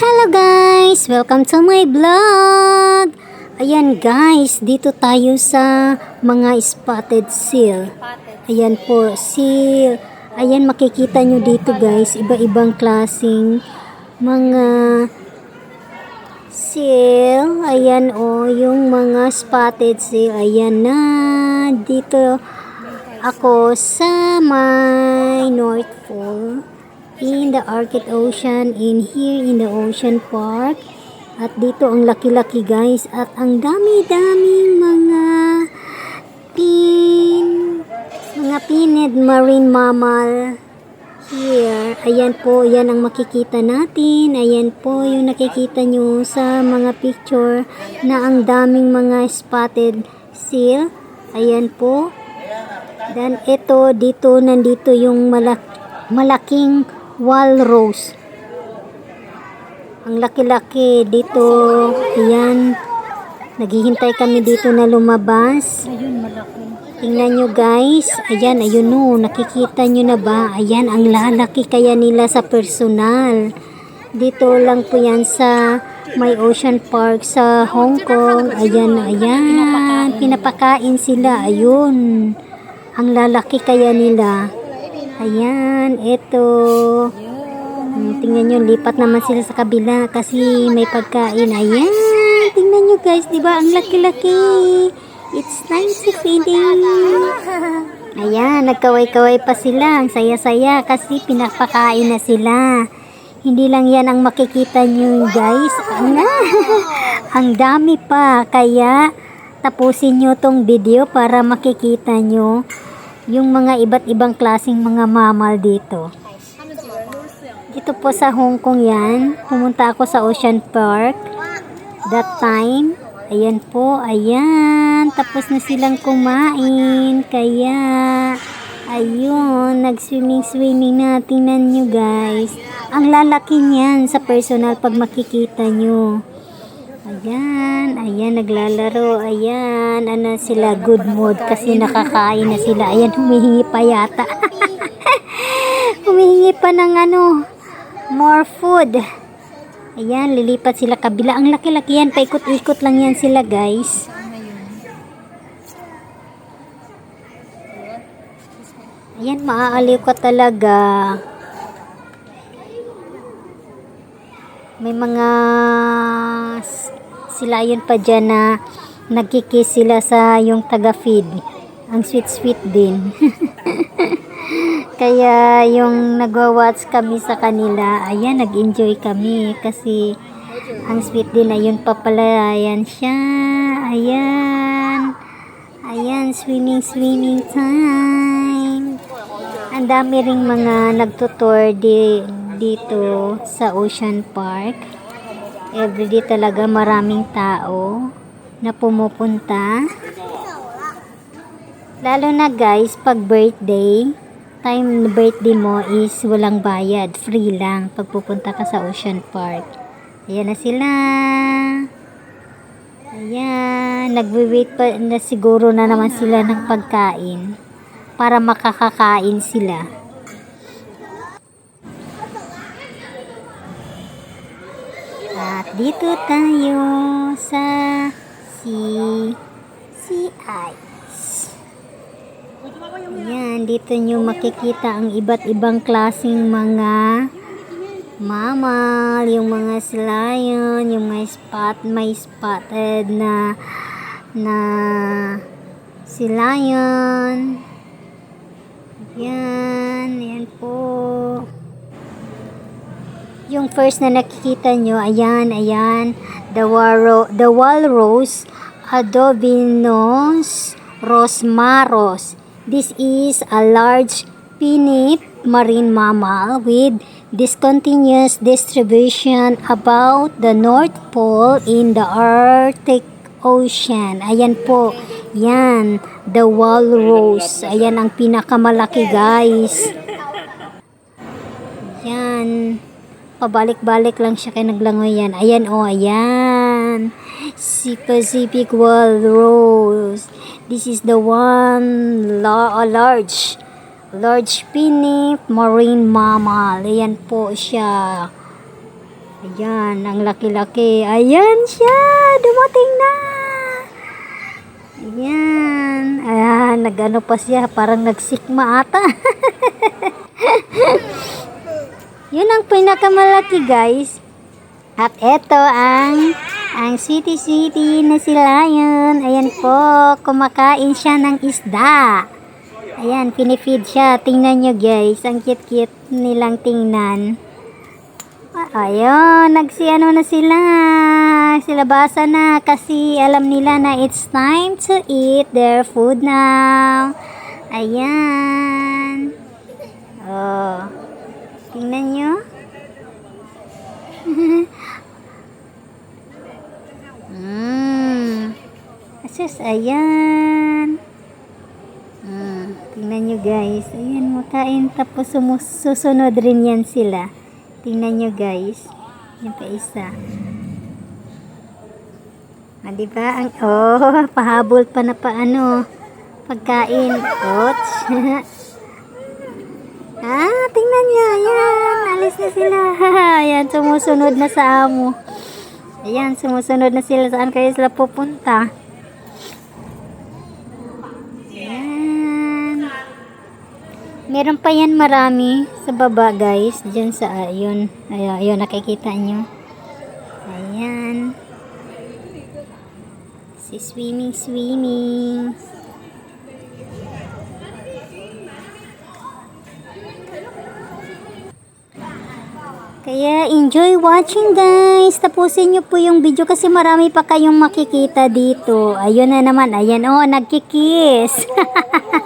Hello guys! Welcome to my vlog! Ayan guys, dito tayo sa mga spotted seal. Ayan po, seal. Ayan makikita nyo dito guys, iba-ibang klaseng mga seal. Ayan o, yung mga spotted seal. Ayan na, dito ako sa my North Pole in the Arctic Ocean in here in the Ocean Park. At dito ang laki-laki guys. At ang dami-daming mga pin mga pinid marine mammal here. Ayan po yan ang makikita natin. Ayan po yung nakikita nyo sa mga picture na ang daming mga spotted seal. Ayan po. Then ito dito nandito yung malak malaking walrus. Ang laki-laki dito. Ayan. Naghihintay kami dito na lumabas. Ayun, malaki. Tingnan nyo guys. Ayan, ayun no. Nakikita nyo na ba? Ayan, ang lalaki kaya nila sa personal. Dito lang po yan sa may Ocean Park sa Hong Kong. Ayan, ayan. Pinapakain sila. Ayun. Ang lalaki kaya nila. Ayan, ito. Hmm, tingnan nyo, lipat naman sila sa kabila kasi may pagkain. Ayan, tingnan nyo guys, di ba? Ang laki-laki. It's to feeding. Ayan, nagkaway-kaway pa sila. Ang saya-saya kasi pinapakain na sila. Hindi lang yan ang makikita nyo guys. Ang, ang dami pa. Kaya tapusin nyo tong video para makikita nyo yung mga iba't ibang klaseng mga mamal dito. Dito po sa Hong Kong yan. Pumunta ako sa Ocean Park. That time. Ayan po. Ayan. Tapos na silang kumain. Kaya, ayun. Nag-swimming-swimming na. Tingnan nyo guys. Ang lalaki niyan sa personal pag makikita nyo. Ayan, ayan, naglalaro. Ayan, ano sila, good mood kasi nakakain na sila. Ayan, humihingi pa yata. humihingi pa ng ano, more food. Ayan, lilipat sila kabila. Ang laki-laki yan, paikot-ikot lang yan sila guys. Ayan, maaaliw ka talaga. May mga sila yun pa dyan na nagkikis sila sa yung taga-feed. Ang sweet-sweet din. Kaya yung nagwa-watch kami sa kanila, ayan, nag-enjoy kami kasi ang sweet din, ayun pa pala, ayan siya, ayan, ayan, swimming, swimming time. Ang dami ring mga nagtutour di, dito sa Ocean Park. Everyday talaga maraming tao na pumupunta. Lalo na guys, pag birthday, time na birthday mo is walang bayad, free lang pag pupunta ka sa Ocean Park. Ayan na sila. Ayan, nagwi-wait pa na siguro na naman sila ng pagkain para makakakain sila. Dito tayo sa sea, sea ice. Ayan, dito nyo makikita ang iba't ibang klaseng mga mammal, yung mga lion, yung may spot, may spotted na na si lion. Yan, yan po. Yung first na nakikita nyo, ayan, ayan, the, waro, the walrus adobinos rosmaros. This is a large pinnate marine mammal with discontinuous distribution about the North Pole in the Arctic Ocean. Ayan po, yan, the walrus. Ayan ang pinakamalaki guys. Yan. Pabalik-balik lang siya kay naglangoy yan. Ayan oh, ayan. Si Pacific Walrus. This is the one la large large pinip marine mammal. Ayan po siya. Ayan, ang laki-laki. Ayan siya! Dumating na! Ayan. Ayan, nag-ano pa siya. Parang nagsikma ata. Yun ang pinakamalaki guys. At eto ang ang City City na si Lion. Ayan po, kumakain siya ng isda. Ayan, pinifeed siya. Tingnan nyo guys, ang cute-cute nilang tingnan. Ah, Ayun, nagsiano na sila. Sila basa na kasi alam nila na it's time to eat their food now. Ayan. Oh. Tingnan nyo. mm. Asus, ayan. Mm. Tingnan nyo guys. Ayan, makain. Tapos susunod rin yan sila. Tingnan nyo guys. Yan pa isa. Ah, di ba? Ang, oh, pahabol pa na pa ano. Pagkain. Ouch. ah, tingnan nyo. Ayan, alis na sila. Ayan, sumusunod na sa amo. Ayan, sumusunod na sila. Saan kayo sila pupunta? Ayan. Meron pa yan marami sa baba guys. Diyan sa ayun. Ayun, ayun nakikita nyo. Ayan. Si swimming swimming. Kaya enjoy watching guys. Tapusin nyo po yung video kasi marami pa kayong makikita dito. Ayun na naman. Ayan oh, nagkikis.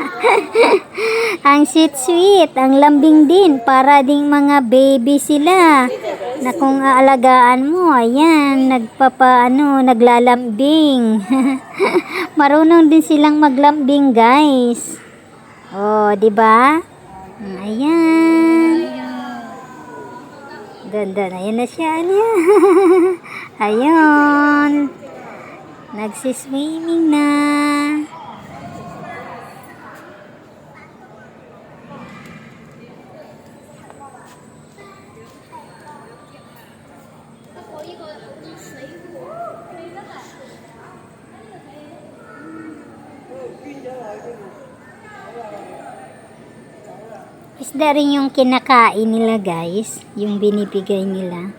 ang sweet sweet. Ang lambing din. Para ding mga baby sila. Na kung aalagaan mo. Ayan. Nagpapa ano, naglalambing. Marunong din silang maglambing guys. Oh, di ba? Ayan. Ganda na. Ayan na siya. Ayan. Ayun. Nagsiswimming na. Isda rin yung kinakain nila guys. Yung binibigay nila.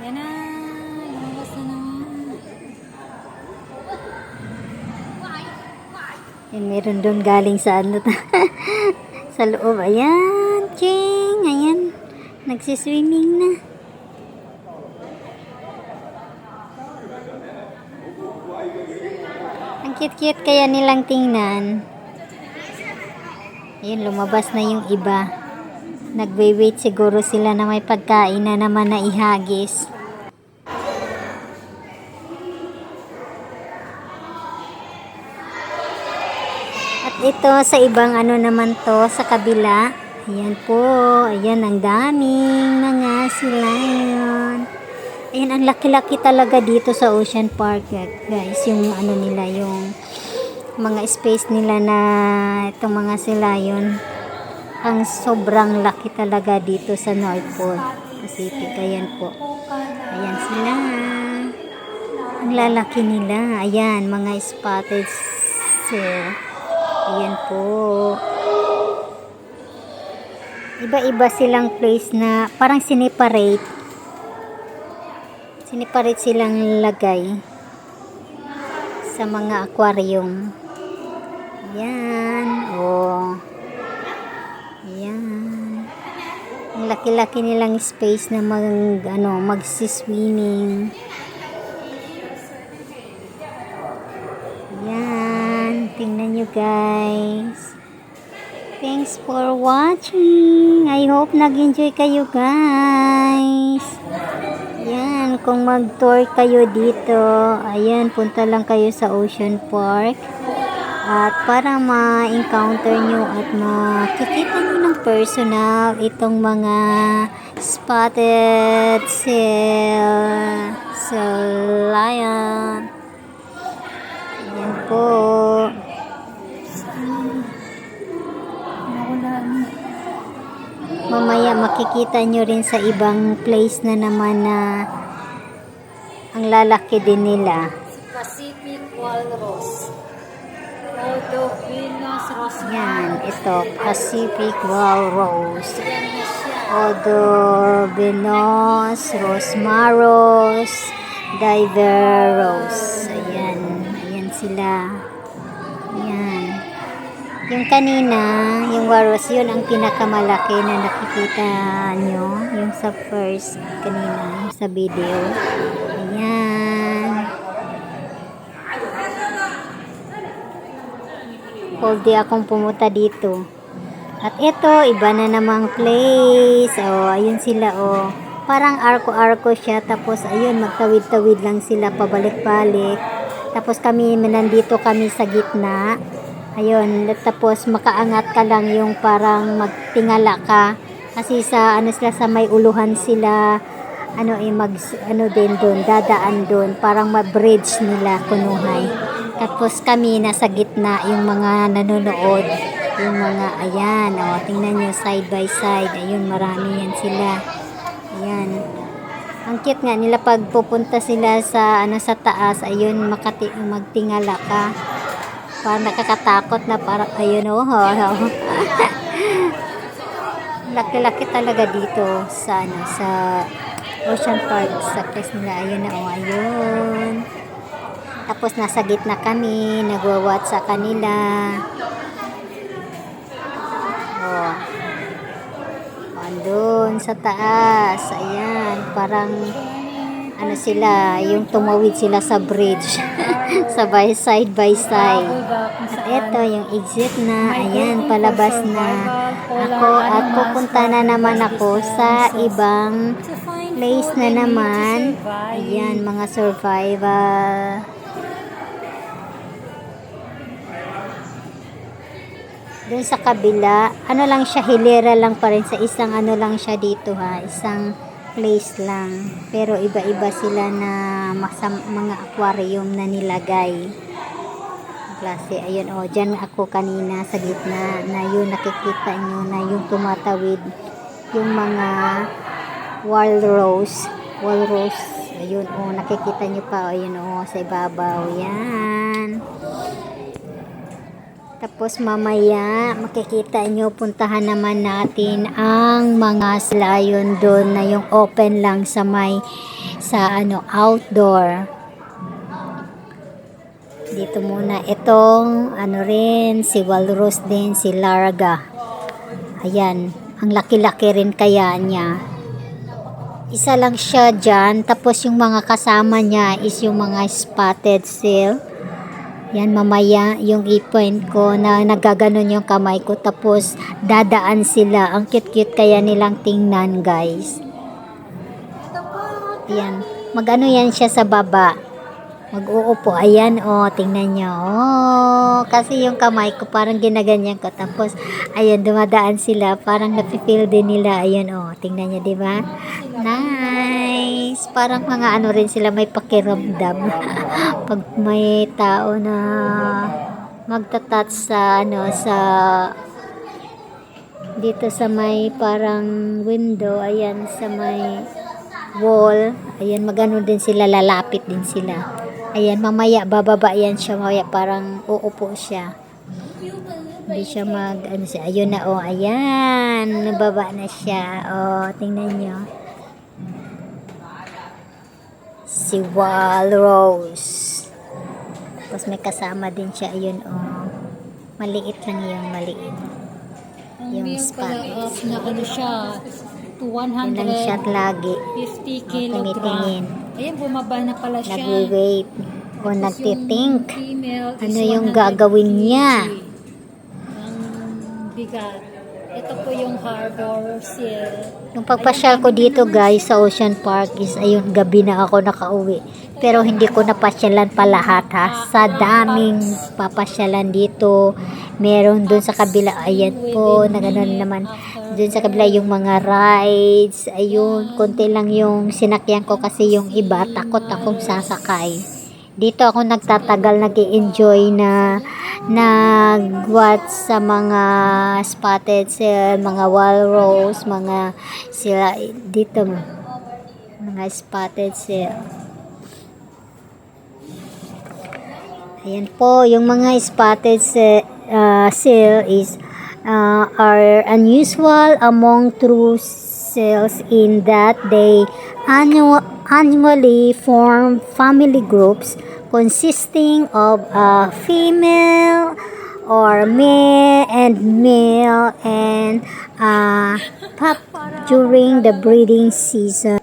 Yan na. Lumabas na naman. Yan, meron doon galing sa ano sa loob. Ayan, ching. Nagsiswimming na. Ang cute-cute kaya nilang tingnan. Ayun, lumabas na yung iba. Nagwe-wait siguro sila na may pagkain na naman na ihagis. At ito sa ibang ano naman to sa kabila. Ayan po. Ayan ang daming mga sila yun. Ayan ang laki-laki talaga dito sa Ocean Park guys. Yung ano nila yung mga space nila na itong mga sila yun. Ang sobrang laki talaga dito sa North Pole Pacific. Ayan po. Ayan sila. Ang lalaki nila. Ayan, mga spotted seal. Ayan po. Iba-iba silang place na parang siniparate. Siniparate silang lagay sa mga aquarium. Ayan. Oh. Ayan. Ang laki-laki nilang space na mag, ano, magsiswimming. Ayan. Tingnan nyo guys. Thanks for watching. I hope nag-enjoy kayo guys. Ayan, kung mag-tour kayo dito, ayan, punta lang kayo sa Ocean Park. At para ma-encounter nyo at makikita nyo ng personal itong mga Spotted seal. Seal lion. Yan po. Mamaya makikita nyo rin sa ibang place na naman na ang lalaki din nila. Pacific Walrus. Odo Venus Rosmar. Yan, ito, Pacific Walrus. Yan na siya. Odo, Venos, Rosmaros, Diveros. Ayan, ayan sila. Ayan. Yung kanina, yung walrus, yun ang pinakamalaki na nakikita nyo. Yung sa first kanina, sa video. Ayan. Hindi akong pumunta dito. At ito, iba na namang place. Oh, ayun sila, oh. Parang arko-arko siya. Tapos, ayun, magtawid-tawid lang sila pabalik-balik. Tapos kami, nandito kami sa gitna. Ayun, tapos makaangat ka lang yung parang magtingala ka. Kasi sa, ano sila, sa may uluhan sila, ano eh, mag, ano din doon, dadaan doon. Parang ma-bridge nila, kunuhay. Tapos kami, nasa gitna, yung mga nanonood. Yung mga, ayan, o, tingnan nyo, side by side. Ayun, marami yan sila. Ayan. Ang cute nga nila pag pupunta sila sa ano sa taas, ayun makati magtingala ka. Parang nakakatakot na parang ayun oh. oh. Laki-laki talaga dito sa ano sa Ocean Park sa place nila ayun na oh ayun. Tapos nasa gitna kami, nagwawat sa kanila. Oh. Andun sa taas. Ayan, parang ano sila, yung tumawid sila sa bridge. sa by side by side. Ito, yung exit na. Ayan, palabas na. Ako at pupunta na naman ako sa ibang place na naman. Ayan, mga survival. Doon sa kabila, ano lang siya, hilera lang pa rin sa isang ano lang siya dito ha, isang place lang. Pero iba-iba sila na mga aquarium na nilagay. Klase, ayun oh, dyan ako kanina sa gitna na yun nakikita nyo na yung tumatawid yung mga walrus, walrus, ayun oh, nakikita nyo pa, ayun oh, sa ibabaw, yan. Tapos mamaya makikita nyo puntahan naman natin ang mga slayon doon na yung open lang sa may sa ano outdoor. Dito muna itong ano rin si Walrus din si Larga. Ayan, ang laki-laki rin kaya niya. Isa lang siya dyan, tapos yung mga kasama niya is yung mga spotted seal. Yan mamaya yung i-point ko na nagaganon yung kamay ko tapos dadaan sila. Ang cute-cute kaya nilang tingnan guys. Yan. Magano yan siya sa baba. Mag-uupo. Ayan oh, tingnan nyo. Oh, kasi yung kamay ko parang ginaganyan ko. Tapos, ayan, dumadaan sila. Parang napipil din nila. Ayan oh, tingnan nyo, di ba? Nice. Parang mga ano rin sila may pakiramdam. Pag may tao na magta-touch sa ano sa dito sa may parang window, ayan sa may wall, ayan magano din sila, lalapit din sila. Ayan, mamaya bababa yan siya, mamaya parang uupo siya. Hindi siya mag, ano siya, ayun na, oh, ayan, nababa na siya, oh, tingnan nyo. Si Walrus. Tapos may kasama din siya, ayun, oh. Maliit lang yun, maliit. Yung Yung pala spot. up na ano siya, to Yun lang siya 150 lagi. kilogram. tumitingin. Ayan, bumaba na pala siya. Nagwi-wait o nagtitink. Ano yung 100 gagawin niya? Ang bigat. Ito po yung harbor seal. Yung pagpasyal ko dito guys sa Ocean Park is ayun gabi na ako nakauwi. Pero hindi ko napasyalan pa lahat ha. Sa daming papasyalan dito Meron dun sa kabila, ayan po, na ganun naman. Dun sa kabila yung mga rides, ayun, konti lang yung sinakyan ko kasi yung iba, takot akong sasakay. Dito ako nagtatagal, nag enjoy na nag-watch sa mga spotted seal, mga walrus, mga sila dito mga spotted seal. Ayan po, yung mga spotted se- uh, seal is uh, are unusual among true seals in that they annu- annually form family groups consisting of a female or male and male and uh, pup during the breeding season.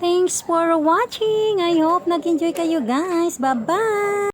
Thanks for watching. I hope nag-enjoy kayo guys. Bye-bye!